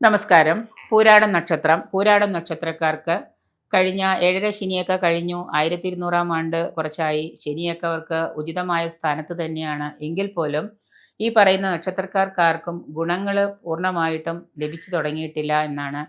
നമസ്കാരം. പൂരാടം നക്ഷത്രം. പൂരാടം നക്ഷത്രക്കാർക്ക് കഴിഞ്ഞ ഏഴര ശനിയൊക്കെ കഴിഞ്ഞു. ആയിരത്തി ഇരുന്നൂറാം ആണ്ട് കുറച്ചായി. ശനിയൊക്കെ അവർക്ക് ഉചിതമായ സ്ഥാനത്ത് തന്നെയാണ്. എങ്കിൽ പോലും ഈ പറയുന്ന നക്ഷത്രക്കാർക്കാർക്കും ഗുണങ്ങൾ പൂർണമായിട്ടും ലഭിച്ചു തുടങ്ങിയിട്ടില്ല എന്നാണ്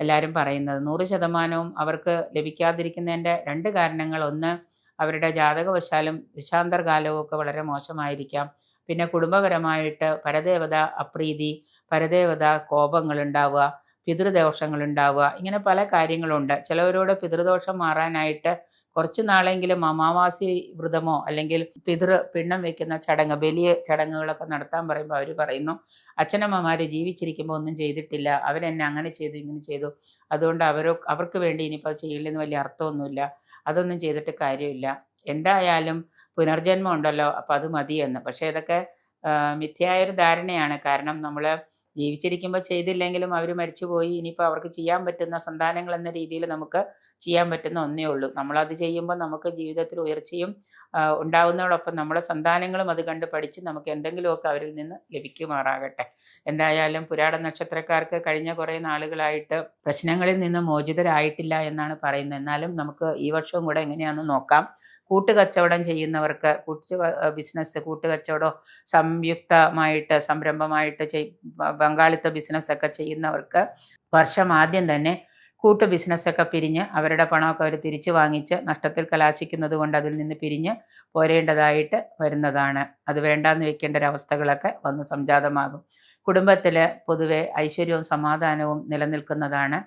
എല്ലാവരും പറയുന്നത്. നൂറ് ശതമാനവും അവർക്ക് ലഭിക്കാതിരിക്കുന്നതിന്റെ രണ്ട് കാരണങ്ങൾ. ഒന്ന് അവരുടെ ജാതകവശാലും ദശാന്തർകാലവും ഒക്കെ വളരെ മോശമായിരിക്കാം. പിന്നെ കുടുംബപരമായിട്ട് പരദേവത അപ്രീതി പരദേവത കോപങ്ങളുണ്ടാവുക പിതൃദോഷങ്ങളുണ്ടാവുക ഇങ്ങനെ പല കാര്യങ്ങളുണ്ട്. ചിലവരോട് പിതൃദോഷം മാറാനായിട്ട് കുറച്ച് നാളെങ്കിലും അമാവാസി വ്രതമോ അല്ലെങ്കിൽ പിതൃ പിണ്ണം വെക്കുന്ന ചടങ്ങ് ബലിയ ചടങ്ങുകളൊക്കെ നടത്താൻ പറയുമ്പോൾ അവർ പറയുന്നു അച്ഛനമ്മമാർ ജീവിച്ചിരിക്കുമ്പോൾ ഒന്നും ചെയ്തിട്ടില്ല. അവരെന്നെ അങ്ങനെ ചെയ്തു ഇങ്ങനെ ചെയ്തു. അതുകൊണ്ട് അവരോ അവർക്ക് വേണ്ടി ഇനിയിപ്പോൾ അത് ചെയ്യില്ലെന്ന് വലിയ അർത്ഥമൊന്നുമില്ല. അതൊന്നും ചെയ്തിട്ട് കാര്യമില്ല. എന്തായാലും പുനർജന്മം ഉണ്ടല്ലോ അപ്പം അത് മതിയെന്ന്. പക്ഷേ ഇതൊക്കെ മിഥ്യായൊരു ധാരണയാണ്. കാരണം നമ്മൾ ജീവിച്ചിരിക്കുമ്പോൾ ചെയ്തില്ലെങ്കിലും അവർ മരിച്ചുപോയി. ഇനിയിപ്പോൾ അവർക്ക് ചെയ്യാൻ പറ്റുന്ന സന്താനങ്ങൾ എന്ന രീതിയിൽ നമുക്ക് ചെയ്യാൻ പറ്റുന്ന ഒന്നേ ഉള്ളൂ. നമ്മളത് ചെയ്യുമ്പോൾ നമുക്ക് ജീവിതത്തിൽ ഉയർച്ചയും ഉണ്ടാകുന്നതോടൊപ്പം നമ്മുടെ സന്താനങ്ങളും അത് കണ്ട് പഠിച്ച് നമുക്ക് എന്തെങ്കിലുമൊക്കെ അവരിൽ നിന്ന് ലഭിക്കുമാറാകട്ടെ. എന്തായാലും പുരാട നക്ഷത്രക്കാർക്ക് കഴിഞ്ഞ കുറേ നാളുകളായിട്ട് പ്രശ്നങ്ങളിൽ നിന്ന് മോചിതരായിട്ടില്ല എന്നാണ് പറയുന്നത്. എന്നാലും നമുക്ക് ഈ വർഷവും കൂടെ എങ്ങനെയാണെന്ന് നോക്കാം. കൂട്ടുകച്ചവടം ചെയ്യുന്നവർക്ക് കൂട്ടു ബിസിനസ് കൂട്ടുകച്ചവടം സംയുക്തമായിട്ട് സംരംഭമായിട്ട് ചെയ് പങ്കാളിത്ത ബിസിനസ്സൊക്കെ ചെയ്യുന്നവർക്ക് വർഷം ആദ്യം തന്നെ കൂട്ടു ബിസിനസ്സൊക്കെ പിരിഞ്ഞ് അവരുടെ പണമൊക്കെ അവർ തിരിച്ചു വാങ്ങിച്ച് നഷ്ടത്തിൽ കലാശിക്കുന്നത് കൊണ്ട് അതിൽ നിന്ന് പിരിഞ്ഞ് പോരേണ്ടതായിട്ട് വരുന്നതാണ്. അത് വേണ്ടാന്ന് വെക്കേണ്ട ഒരവസ്ഥകളൊക്കെ വന്ന് സംജാതമാകും. കുടുംബത്തിൽ പൊതുവെ ഐശ്വര്യവും സമാധാനവും നിലനിൽക്കുന്നതാണ്.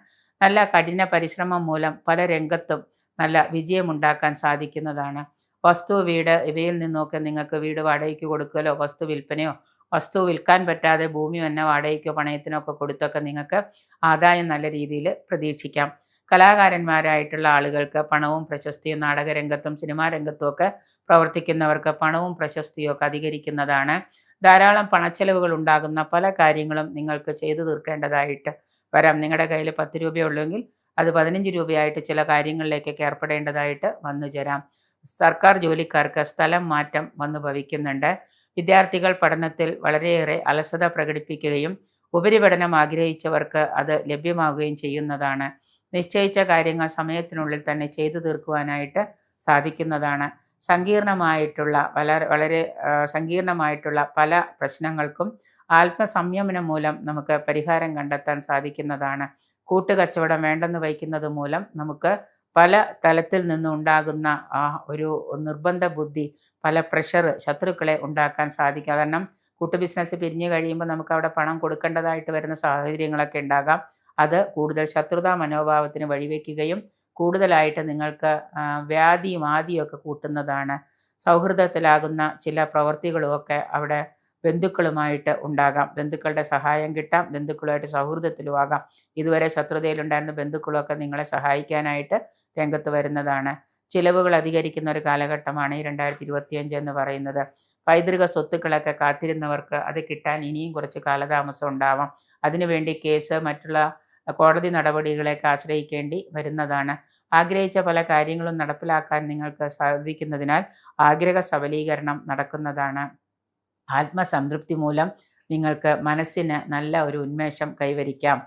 നല്ല കഠിന പരിശ്രമം മൂലം പല രംഗത്തും നല്ല വിജയമുണ്ടാക്കാൻ സാധിക്കുന്നതാണ്. വസ്തു വീട് ഇവയിൽ നിന്നൊക്കെ നിങ്ങൾക്ക് വീട് വാടകയ്ക്ക് കൊടുക്കലോ വസ്തു വിൽപ്പനയോ വസ്തു വിൽക്കാൻ പറ്റാതെ ഭൂമി തന്നെ വാടകയ്ക്കോ പണയത്തിനോ ഒക്കെ കൊടുത്തൊക്കെ നിങ്ങൾക്ക് ആദായം നല്ല രീതിയിൽ പ്രതീക്ഷിക്കാം. കലാകാരന്മാരായിട്ടുള്ള ആളുകൾക്ക് പണവും പ്രശസ്തിയും നാടകരംഗത്തും സിനിമാ രംഗത്തും ഒക്കെ പ്രവർത്തിക്കുന്നവർക്ക് പണവും പ്രശസ്തിയും ഒക്കെ അധികരിക്കുന്നതാണ്. ധാരാളം പണച്ചെലവുകൾ ഉണ്ടാകുന്ന പല കാര്യങ്ങളും നിങ്ങൾക്ക് ചെയ്തു തീർക്കേണ്ടതായിട്ട് വരാം. നിങ്ങളുടെ കയ്യിൽ പത്ത് രൂപയുള്ളെങ്കിൽ അത് പതിനഞ്ച് രൂപയായിട്ട് ചില കാര്യങ്ങളിലേക്കൊക്കെ ഏർപ്പെടേണ്ടതായിട്ട് വന്നു ചേരാം. സർക്കാർ ജോലിക്കാർക്ക് സ്ഥലം മാറ്റം വന്നു ഭവിക്കുന്നുണ്ട്. വിദ്യാർത്ഥികൾ പഠനത്തിൽ വളരെയേറെ അലസത പ്രകടിപ്പിക്കുകയും ഉപരിപഠനം ആഗ്രഹിച്ചവർക്ക് അത് ലഭ്യമാവുകയും ചെയ്യുന്നതാണ്. നിശ്ചയിച്ച കാര്യങ്ങൾ സമയത്തിനുള്ളിൽ തന്നെ ചെയ്തു തീർക്കുവാനായിട്ട് സാധിക്കുന്നതാണ്. സങ്കീർണമായിട്ടുള്ള വളരെ വളരെ സങ്കീർണമായിട്ടുള്ള പല പ്രശ്നങ്ങൾക്കും ആത്മസംയമനം മൂലം നമുക്ക് പരിഹാരം കണ്ടെത്താൻ സാധിക്കുന്നതാണ്. കൂട്ടുകച്ചവടം വേണ്ടെന്ന് വയ്ക്കുന്നത് മൂലം നമുക്ക് പല തലത്തിൽ നിന്നുണ്ടാകുന്ന ആ ഒരു നിർബന്ധ ബുദ്ധി പല പ്രഷർ ശത്രുക്കളെ ഉണ്ടാക്കാൻ സാധിക്കും. കാരണം കൂട്ടു ബിസിനസ് പിരിഞ്ഞു കഴിയുമ്പോൾ നമുക്ക് അവിടെ പണം കൊടുക്കേണ്ടതായിട്ട് വരുന്ന സാഹചര്യങ്ങളൊക്കെ ഉണ്ടാകാം. അത് കൂടുതൽ ശത്രുതാ മനോഭാവത്തിന് വഴിവെക്കുകയും കൂടുതലായിട്ട് നിങ്ങൾക്ക് വ്യാധിയും ആദിയും ഒക്കെ കൂട്ടുന്നതാണ്. സൗഹൃദത്തിലാകുന്ന ചില പ്രവൃത്തികളും ഒക്കെ അവിടെ ബന്ധുക്കളുമായിട്ട് ഉണ്ടാകാം. ബന്ധുക്കളുടെ സഹായം കിട്ടാം. ബന്ധുക്കളുമായിട്ട് സൗഹൃദത്തിലും ആകാം. ഇതുവരെ ശത്രുതയിലുണ്ടായിരുന്ന ബന്ധുക്കളൊക്കെ നിങ്ങളെ സഹായിക്കാനായിട്ട് രംഗത്ത് വരുന്നതാണ്. ചിലവുകൾ അധികരിക്കുന്ന ഒരു കാലഘട്ടമാണ് ഈ രണ്ടായിരത്തി ഇരുപത്തിയഞ്ച് എന്ന് പറയുന്നത്. പൈതൃക സ്വത്തുക്കളൊക്കെ കാത്തിരുന്നവർക്ക് അത് കിട്ടാൻ ഇനിയും കുറച്ച് കാലതാമസം ഉണ്ടാവാം. അതിനുവേണ്ടി കേസ് മറ്റുള്ള കോടതി നടപടികളെയൊക്കെ ആശ്രയിക്കേണ്ടി വരുന്നതാണ്. ആഗ്രഹിച്ച പല കാര്യങ്ങളും നടപ്പിലാക്കാൻ നിങ്ങൾക്ക് സാധിക്കുന്നതിനാൽ ആഗ്രഹ സബലീകരണം നടക്കുന്നതാണ്. ആത്മസംതൃപ്തി മൂലം നിങ്ങൾക്ക് മനസ്സിന് നല്ല ഒരു ഉന്മേഷം കൈവരിക്കാം.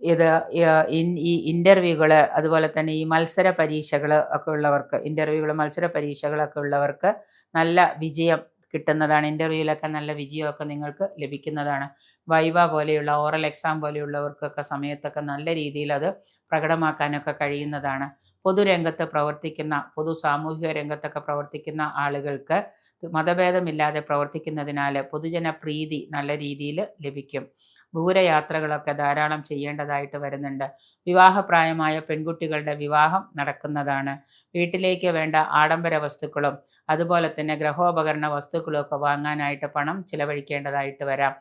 ഇത് ഈ ഇന്റർവ്യൂകൾ അതുപോലെ തന്നെ ഈ മത്സര പരീക്ഷകൾ ഒക്കെ ഉള്ളവർക്ക് ഇന്റർവ്യൂകൾ മത്സര പരീക്ഷകളൊക്കെ ഉള്ളവർക്ക് നല്ല വിജയം കിട്ടുന്നതാണ്. ഇന്റർവ്യൂവിലൊക്കെ നല്ല വിജയമൊക്കെ നിങ്ങൾക്ക് ലഭിക്കുന്നതാണ്. വൈവ പോലെയുള്ള ഓറൽ എക്സാം പോലെയുള്ളവർക്കൊക്കെ സമയത്തൊക്കെ നല്ല രീതിയിൽ അത് പ്രകടമാക്കാനൊക്കെ കഴിയുന്നതാണ്. പൊതുരംഗത്ത് പ്രവർത്തിക്കുന്ന പൊതു സാമൂഹിക രംഗത്തൊക്കെ പ്രവർത്തിക്കുന്ന ആളുകൾക്ക് മതഭേദമില്ലാതെ പ്രവർത്തിക്കുന്നതിനാൽ പൊതുജന പ്രീതി നല്ല രീതിയിൽ ലഭിക്കും. ദൂരയാത്രകളൊക്കെ ധാരാളം ചെയ്യേണ്ടതായിട്ട് വരുന്നുണ്ട്. വിവാഹപ്രായമായ പെൺകുട്ടികളുടെ വിവാഹം നടക്കുന്നതാണ്. വീട്ടിലേക്ക് വേണ്ട ആഡംബര വസ്തുക്കളും അതുപോലെ തന്നെ ഗ്രഹോപകരണ വസ്തുക്കളും ഒക്കെ വാങ്ങാനായിട്ട് പണം ചിലവഴിക്കേണ്ടതായിട്ട് വരാം.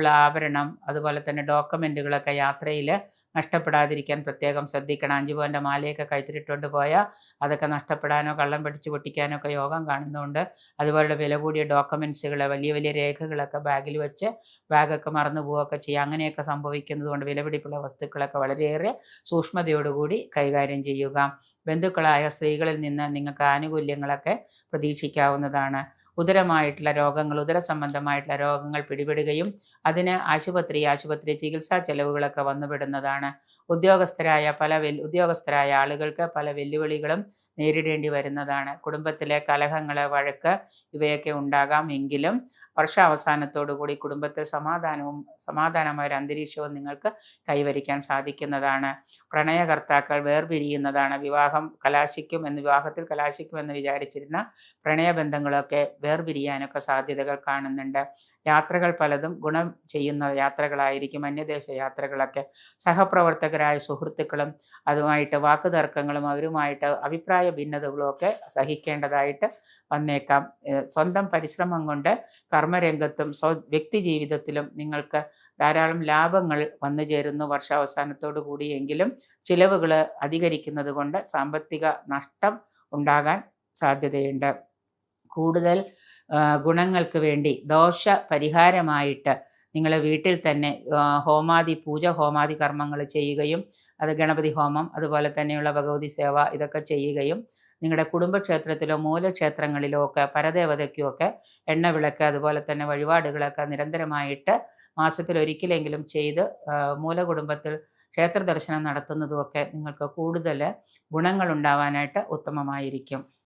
വിലപിടിപ്പുള്ള ആഭരണം അതുപോലെ തന്നെ ഡോക്യുമെന്റുകളൊക്കെ യാത്രയിൽ നഷ്ടപ്പെടാതിരിക്കാൻ പ്രത്യേകം ശ്രദ്ധിക്കണം. അഞ്ചു പവന്റെ മാലയൊക്കെ കഴിച്ചിട്ടിട്ടുകൊണ്ട് പോയാൽ അതൊക്കെ നഷ്ടപ്പെടാനോ കള്ളം പിടിച്ചു പൊട്ടിക്കാനോ ഒക്കെ യോഗം കാണുന്നതുകൊണ്ട് അതുപോലെ വില കൂടിയ ഡോക്യുമെൻസുകൾ വലിയ വലിയ രേഖകളൊക്കെ ബാഗിൽ വെച്ച് ബാഗൊക്കെ മറന്നു പോവുകയൊക്കെ ചെയ്യുക അങ്ങനെയൊക്കെ സംഭവിക്കുന്നത് കൊണ്ട് വിലപിടിപ്പുള്ള വസ്തുക്കളൊക്കെ വളരെയേറെ സൂക്ഷ്മതയോടുകൂടി കൈകാര്യം ചെയ്യുക. ബന്ധുക്കളായ സ്ത്രീകളിൽ നിന്ന് നിങ്ങൾക്ക് ആനുകൂല്യങ്ങളൊക്കെ പ്രതീക്ഷിക്കാവുന്നതാണ്. ഉദരമായിട്ടുള്ള രോഗങ്ങൾ ഉദര സംബന്ധമായിട്ടുള്ള രോഗങ്ങൾ പിടിപെടുകയും അതിന് ആശുപത്രി ആശുപത്രി ചികിത്സാ ചെലവുകളൊക്കെ വന്നുപെടുന്നതാണ്. ഉദ്യോഗസ്ഥരായ പല വെൽ ഉദ്യോഗസ്ഥരായ ആളുകൾക്ക് പല വെല്ലുവിളികളും നേരിടേണ്ടി വരുന്നതാണ്. കുടുംബത്തിലെ കലഹങ്ങൾ വഴക്ക് ഇവയൊക്കെ ഉണ്ടാകാം എങ്കിലും വർഷാവസാനത്തോടു കൂടി കുടുംബത്തിൽ സമാധാനവും സമാധാനമായ ഒരു അന്തരീക്ഷവും നിങ്ങൾക്ക് കൈവരിക്കാൻ സാധിക്കുന്നതാണ്. പ്രണയകർത്താക്കൾ വേർപിരിയുന്നതാണ്. വിവാഹം കലാശിക്കും എന്ന് വിവാഹത്തിൽ കലാശിക്കുമെന്ന് വിചാരിച്ചിരുന്ന പ്രണയബന്ധങ്ങളൊക്കെ വേർപിരിയാനൊക്കെ സാധ്യതകൾ കാണുന്നുണ്ട്. യാത്രകൾ പലതും ഗുണം ചെയ്യുന്ന യാത്രകളായിരിക്കും അന്യദേശ യാത്രകളൊക്കെ. സഹപ്രവർത്തകരായ സുഹൃത്തുക്കളും അതുമായിട്ട് വാക്കുതർക്കങ്ങളും അവരുമായിട്ട് അഭിപ്രായ ഭിന്നതകളും ഒക്കെ സഹിക്കേണ്ടതായിട്ട് വന്നേക്കാം. സ്വന്തം പരിശ്രമം കൊണ്ട് കർമ്മരംഗത്തും സ്വ വ്യക്തി ജീവിതത്തിലും നിങ്ങൾക്ക് ധാരാളം ലാഭങ്ങൾ വന്നു ചേരുന്നു വർഷാവസാനത്തോടു കൂടിയെങ്കിലും ചിലവുകൾ അധികരിക്കുന്നത് കൊണ്ട് സാമ്പത്തിക നഷ്ടം ഉണ്ടാകാൻ സാധ്യതയുണ്ട്. കൂടുതൽ ഗുണങ്ങൾക്ക് വേണ്ടി ദോഷ പരിഹാരമായിട്ട് നിങ്ങൾ വീട്ടിൽ തന്നെ ഹോമാദി പൂജ ഹോമാദി കർമ്മങ്ങൾ ചെയ്യുകയും അത് ഗണപതി ഹോമം അതുപോലെ തന്നെയുള്ള ഭഗവതി സേവ ഇതൊക്കെ ചെയ്യുകയും നിങ്ങളുടെ കുടുംബക്ഷേത്രത്തിലോ മൂലക്ഷേത്രങ്ങളിലോ ഒക്കെ പരദേവതയ്ക്കുമൊക്കെ ഒക്കെ എണ്ണവിളക്ക് അതുപോലെ തന്നെ വഴിപാടുകളൊക്കെ നിരന്തരമായിട്ട് മാസത്തിൽ ഒരിക്കലെങ്കിലും ചെയ്ത് മൂല മൂലകുടുംബത്തിൽ ക്ഷേത്ര ദർശനം നടത്തുന്നതുമൊക്കെ നിങ്ങൾക്ക് കൂടുതൽ ഗുണങ്ങൾ ഉണ്ടാവാനായിട്ട് ഉത്തമമായിരിക്കും.